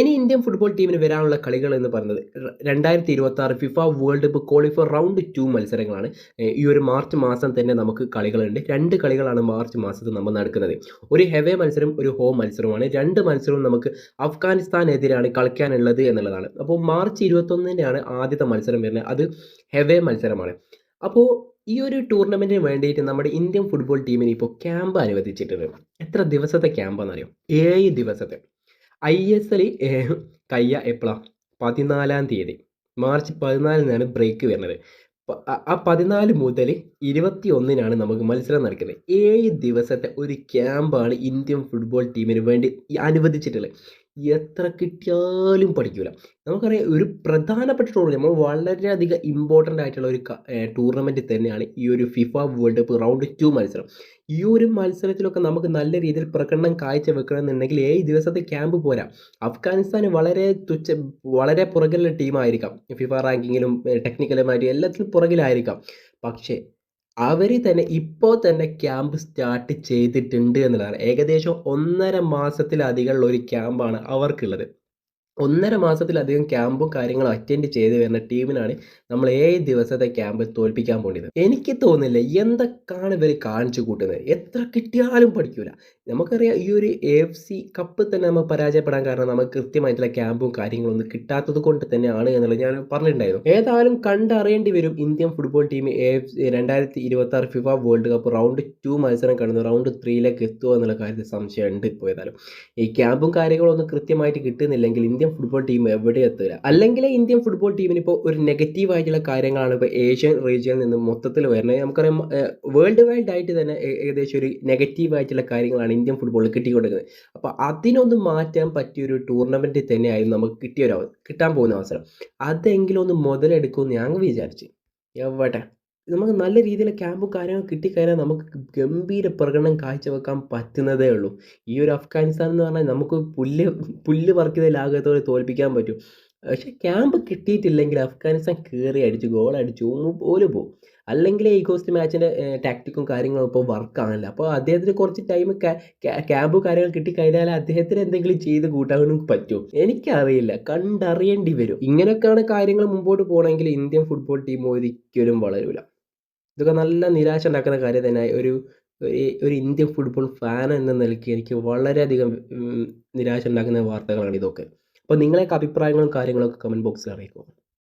ഇനി Indian football ടീമിന് വരാനുള്ള കളികൾ എന്ന് പറയുന്നത് രണ്ടായിരത്തി ഇരുപത്തി ആറ് FIFA world cup qualifier round two മത്സരങ്ങളാണ്. ഈ ഒരു മാർച്ച് മാസം തന്നെ നമുക്ക് കളികളുണ്ട്. രണ്ട് കളികളാണ് മാർച്ച് മാസത്തിൽ നമ്മൾ നടക്കുന്നത്. ഒരു ഹെവേ മത്സരം ഒരു ഹോം മത്സരമാണ് രണ്ട് മത്സരവും നമുക്ക് അഫ്ഗാനിസ്ഥാനെതിരാണ് കളിക്കാനുള്ളത് എന്നുള്ളതാണ്. അപ്പോൾ മാർച്ച് ഇരുപത്തൊന്നിനാണ് ആദ്യത്തെ മത്സരം വരുന്നത്. അത് ഹെവേ മത്സരമാണ്. അപ്പോൾ ഈ ഒരു ടൂർണമെന്റിന് വേണ്ടിയിട്ട് നമ്മുടെ ഇന്ത്യൻ ഫുട്ബോൾ ടീമിന് ഇപ്പോൾ ക്യാമ്പ് അനുവദിച്ചിട്ടുണ്ട്. എത്ര ദിവസത്തെ ക്യാമ്പാണെന്നറിയോ ഏഴ് ദിവസത്തെ. ഐ എസ് എൽ കയ്യ എപ്പോഴാണ് പതിനാലാം തീയതി. മാർച്ച് പതിനാലിനാണ് ബ്രേക്ക് വരുന്നത്. ആ- പതിനാല് മുതൽ ഇരുപത്തി ഒന്നിനാണ് നമുക്ക് മത്സരം നടക്കുന്നത്. ഏഴ് ദിവസത്തെ ഒരു ക്യാമ്പാണ് ഇന്ത്യൻ ഫുട്ബോൾ ടീമിന് വേണ്ടി അനുവദിച്ചിട്ടുള്ളത്. എത്ര കിട്ടിയാലും പഠിക്കൂല. നമുക്കറിയാം ഒരു പ്രധാനപ്പെട്ട ടൂർണമെന്റ് നമ്മൾ വളരെയധികം ഇമ്പോർട്ടന്റ് ആയിട്ടുള്ള ഒരു ടൂർണമെന്റ് തന്നെയാണ് ഈ ഒരു FIFA world cup round two മത്സരം. ഈ ഒരു മത്സരത്തിലൊക്കെ നമുക്ക് നല്ല രീതിയിൽ പ്രകടനം കാഴ്ച വെക്കണമെന്നുണ്ടെങ്കിൽ ഏഴ് ദിവസത്തെ ക്യാമ്പ് പോരാ. അഫ്ഗാനിസ്ഥാൻ വളരെ തുച്ഛ വളരെ പുറകിലുള്ള ടീമായിരിക്കാം ഫിഫ റാങ്കിങ്ങിലും ടെക്നിക്കലുമായിട്ട് എല്ലാത്തിലും പുറകിലായിരിക്കാം. പക്ഷേ അവർ തന്നെ ഇപ്പോൾ തന്നെ ക്യാമ്പ് സ്റ്റാർട്ട് ചെയ്തിട്ടുണ്ട് എന്നുള്ളതാണ്. ഏകദേശം ഒന്നര മാസത്തിലധികമുള്ള ഒരു ക്യാമ്പാണ് അവർക്കുള്ളത്. ഒന്നര മാസത്തിലധികം ക്യാമ്പും കാര്യങ്ങളും അറ്റൻഡ് ചെയ്ത് വരുന്ന ടീമിനാണ് നമ്മൾ ഏഴ് ദിവസത്തെ ക്യാമ്പ് തോൽപ്പിക്കാൻ പോയത് എനിക്ക് തോന്നുന്നില്ല എന്തൊക്കെയാണ് ഇവർ കാണിച്ചു കൂട്ടുന്നത്. എത്ര കിട്ടിയാലും പഠിക്കൂല. നമുക്കറിയാം ഈ ഒരു എഫ് സി കപ്പ് തന്നെ നമ്മൾ പരാജയപ്പെടാൻ കാരണം നമുക്ക് കൃത്യമായിട്ടുള്ള ക്യാമ്പും കാര്യങ്ങളും ഒന്നും കിട്ടാത്തത് കൊണ്ട് തന്നെയാണ് എന്നുള്ളത് ഞാൻ പറഞ്ഞിട്ടുണ്ടായിരുന്നു. ഏതായാലും കണ്ടറിയേണ്ടി വരും ഇന്ത്യൻ ഫുട്ബോൾ ടീം എഫ് രണ്ടായിരത്തി ഇരുപത്തി ആറ് FIFA world cup round two മത്സരം കടന്നു റൗണ്ട് ത്രീയിലേക്ക് എത്തുമോ എന്നുള്ള കാര്യത്തിൽ സംശയമുണ്ട് ഇപ്പോൾ ഏതായാലും. ഈ ക്യാമ്പും കാര്യങ്ങളും ഒന്നും കൃത്യമായിട്ട് കിട്ടുന്നില്ലെങ്കിൽ ഇന്ത്യൻ ഫുട്ബോൾ ടീം എവിടെ എത്തില്ല അല്ലെങ്കിൽ ഇന്ത്യൻ ഫുട്ബോൾ ടീമിന് ഇപ്പോൾ ഒരു നെഗറ്റീവ് ആയിട്ടുള്ള കാര്യങ്ങളാണ് ഇപ്പോൾ ഏഷ്യൻ റീജിയനിൽ നിന്ന് മൊത്തത്തിൽ വരുന്നത്. നമുക്കറിയാം വേൾഡ് വൈഡ് ആയിട്ട് തന്നെ ഏകദേശം ഒരു നെഗറ്റീവ് ആയിട്ടുള്ള കാര്യങ്ങളാണ് ഇന്ത്യൻ ഫുട്ബോളിൽ കിട്ടിക്കൊണ്ടിരിക്കുന്നത്. അപ്പോൾ അതിനൊന്ന് മാറ്റാൻ പറ്റിയ ഒരു ടൂർണമെന്റ് തന്നെയായിരുന്നു നമുക്ക് കിട്ടിയ ഒരു കിട്ടാൻ പോകുന്ന അവസരം. അതെങ്കിലും ഒന്ന് മുതലെടുക്കുമെന്ന് ഞാൻ വിചാരിച്ചു. എവിടെ? നമുക്ക് നല്ല രീതിയിൽ ക്യാമ്പും കാര്യങ്ങളും കിട്ടിക്കഴിഞ്ഞാൽ നമുക്ക് ഗംഭീര പ്രകടനം കാഴ്ചവെക്കാൻ പറ്റുന്നതേ ഉള്ളൂ. ഈ ഒരു അഫ്ഗാനിസ്ഥാൻ എന്ന് പറഞ്ഞാൽ നമുക്ക് പുല്ല് പുല്ല് പറിക്കുന്ന ലാഘവത്തോടെ തോൽപ്പിക്കാൻ പറ്റും. പക്ഷെ ക്യാമ്പ് കിട്ടിയിട്ടില്ലെങ്കിൽ അഫ്ഗാനിസ്ഥാൻ കയറി അടിച്ച് ഗോൾ അടിച്ചു പോലും പോകും അല്ലെങ്കിൽ ഈ കോസ്റ്റ് മാച്ചിന്റെ ടാക്ടിക്കും കാര്യങ്ങളും ഇപ്പോൾ വർക്കാണല്ലോ അപ്പോൾ അദ്ദേഹത്തിന് കുറച്ച് ടൈം ക്യാമ്പ് കാര്യങ്ങൾ കിട്ടിക്കഴിഞ്ഞാൽ അദ്ദേഹത്തിന് എന്തെങ്കിലും ചെയ്ത് കൂട്ടാനും പറ്റും എനിക്കറിയില്ല. കണ്ടറിയേണ്ടി വരും. ഇങ്ങനെയൊക്കെയാണ് കാര്യങ്ങൾ മുമ്പോട്ട് പോകണമെങ്കിൽ ഇന്ത്യൻ ഫുട്ബോൾ ടീം ഒരിക്കലും വളരില്ല ഇതൊക്കെ നല്ല നിരാശ ഉണ്ടാക്കുന്ന കാര്യം തന്നെ. ഒരു ഒരു- ഇന്ത്യൻ ഫുട്ബോൾ ഫാൻ എന്ന നിലയ്ക്ക് എനിക്ക് വളരെയധികം നിരാശ ഉണ്ടാക്കുന്ന വാർത്തകളാണ് ഇതൊക്കെ. അപ്പോൾ നിങ്ങളെയൊക്കെ അഭിപ്രായങ്ങളും കാര്യങ്ങളൊക്കെ കമന്റ് ബോക്സിൽ അറിയിക്കുക